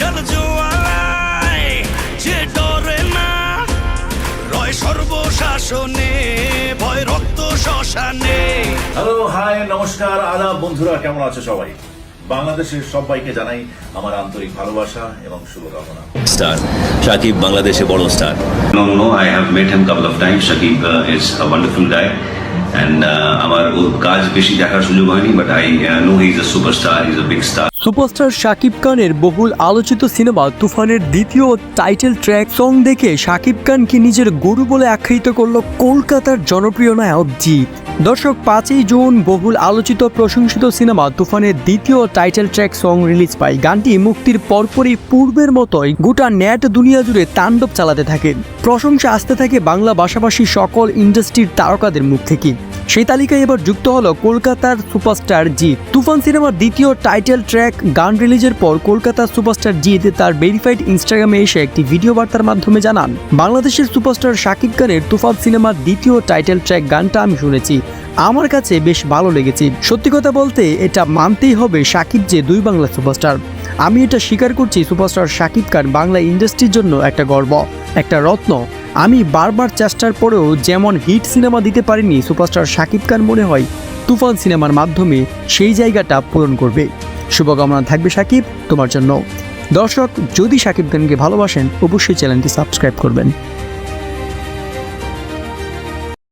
জোয়ারায় যে ডরে না রয় সর্বশাসনে ভয় রক্ত শ্মশানে। হ্যালো হাই নমস্কার আদাব বন্ধুরা কেমন আছো সবাই? বাংলাদেশের সবাইকে জানাই আমার আন্তরিক ভালোবাসা এবং শুভকামনা। স্টার সাকিব বাংলাদেশে বড় star No, no, I have met him couple of times. Shakib uh, is a wonderful guy. And uh, আমার ওর কাজ বেশি দেখার সুযোগ হয়নি but I know he is a superstar is a big star superstar Shakib খানের বহুল আলোচিত সিনেমা তুফানের দ্বিতীয় টাইটেল ট্র্যাক সং দেখে শাকিব খানকে নিজের গুরু বলে আখ্যায়িত করল কলকাতার জনপ্রিয় নায়ক জিৎ। দর্শক, পাঁচই জুন বহুল আলোচিত প্রশংসিত সিনেমা তুফানের দ্বিতীয় টাইটেল ট্র্যাক সং রিলিজ পায়। গানটি মুক্তির পরপরই পূর্বের মতোই গোটা নেট দুনিয়া জুড়ে তাণ্ডব চালাতে থাকে। প্রশংসা আসতে থাকে বাংলা ভাষাভাষী সকল ইন্ডাস্ট্রির তারকাদের মুখ থেকে। সেই তালিকায় এবার যুক্ত হলো কলকাতার সুপারস্টার জিৎ। তুফান সিনেমার দ্বিতীয় টাইটেল ট্র্যাক গান রিলিজের পর কলকাতার সুপারস্টার জিৎ তার ভেরিফাইড ইনস্টাগ্রামে এসে একটি ভিডিও বার্তার মাধ্যমে জানান, বাংলাদেশের সুপারস্টার শাকিব খানের তুফান সিনেমার দ্বিতীয় টাইটেল ট্র্যাক গানটা আমি শুনেছি। আমার কাছে বেশ ভালো লেগেছে। সত্যি কথা বলতে এটা মানতেই হবে শাকিব যে দুই বাংলা সুপারস্টার। আমি এটা স্বীকার করছি সুপারস্টার শাকিব খান বাংলা ইন্ডাস্ট্রির জন্য একটা গর্ব, একটা রত্ন। আমি বারবার চেষ্টার পরেও যেমন হিট সিনেমা দিতে পারিনি সুপারস্টার শাকিব খান মনে হয়, তুফান সিনেমার মাধ্যমে সেই জায়গাটা পূরণ করবে। শুভকামনা থাকবে সাকিব তোমার জন্য। দর্শক, যদি সাকিব খানকে ভালোবাসেন, অবশ্যই চ্যানেলটি সাবস্ক্রাইব করবেন।